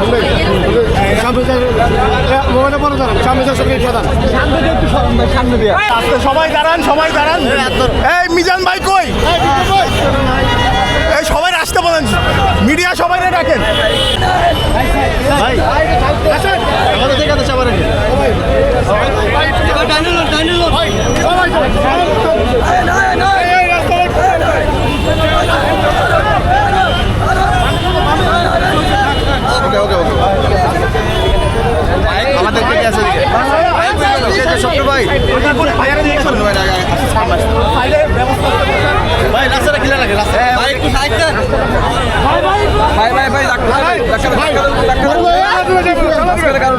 মোবাইলে সবাই দাঁড়ান ভাই কই? সবাই আসতে বলেন। মিডিয়া সবাই ডাকেন। ভাই আসেন আমাদের থেকে তো সবাই আমাদের থেকে আছে স্বপ্ন ভাই ভাই রাস্তাটা ক্লিয়ার রাখে রাস্তা ভাই একটু সাইড দেন ভাই ভাই ভাই ভাই ঠেলা দিবেন ভাই একটু রাস্তায় হাত ধরে হাত ধরে ভাই হাত ধরে এই হাত এই এই ভাই চাপেন ভাই এইভাবে এইভাবে কি ভাই ভাই ভাই রাগ করেন না ভাই না, না, এইভাবে কি ভাই ভাই অসুস্থ লোক ভাই ভাই, অসুস্থ লোক হাত ধরেন ভাই হাত ধরেন ভাই আমার সামনে ভাই আপনাদের ভাই যাবেন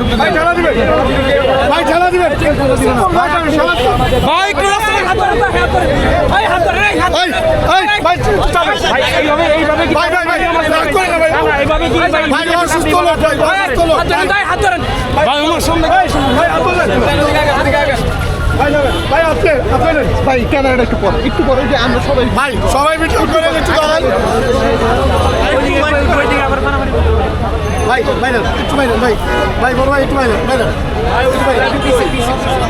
ভাই আপনি আপনাদের ভাই ক্যামেরাটা একটু পরে একটু পরে যে আমরা সবাই ভাই সবাই মিটিং করে একটু দাঁড়ান ভাই ভাই একটু ভাই ভাই ভাই বড় ভাই একটু ভাই ভাই না একটু ভাই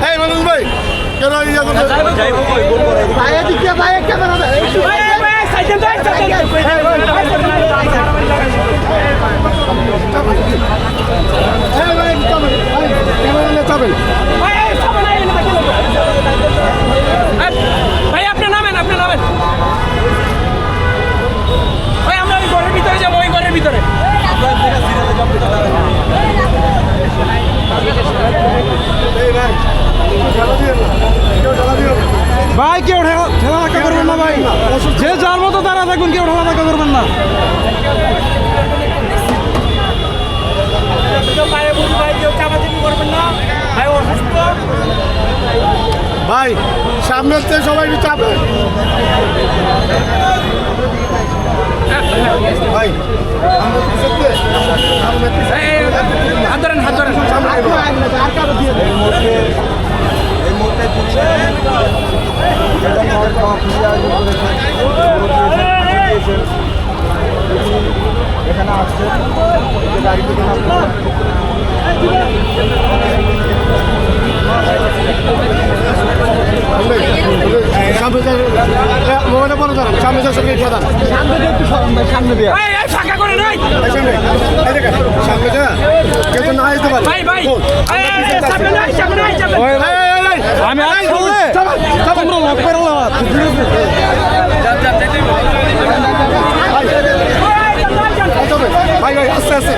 এই মানুষ ভাই কেন ইয়া করতে ভাই এদিকে ভাই ক্যামেরা ভাই ভাই সাইকেল দাই সাইকেল এই ভাই একটু চাপেন ভাই ক্যামেরা নিয়ে চাপেন ভাই এই সামনে আইলেন না কেন ভাই আপনি নামেন আপনি নামেন ভাই আমরা ওই ঘরের ভিতরে যাব ওই ঘরের ভিতরে এই ভাই ঠেলা দিয়ে কেউ ঠেলা দিও ভাই কেউ ঠেলা ধাক্কা করবেন না ভাই। যে যার মতো দাঁড়া থাকুন কেউ ঠেলা ধাক্কা করবেন না। ভাই কেউ চাপাচাপি করবেন না ভাই অসুস্থ ভাই সামনের থেকে সবাই একটু চাপেন ভাই আমরা পিছের থেকে, আমরা পিছের এই, এই, হাত ধরেন হাত ধরেন এখানে আসছে গাড়ি থেকে মোবাইলে বড় দাঁড়ান সামনে যাওয়ার সঙ্গে খেয়ে দাঁড়ান সামনে দিয়ে ফাঁকা করে নাই সামনে সামনে যা কেউ তো না আসতে পারে ভাই ভাই বল, এই, আমরা আছে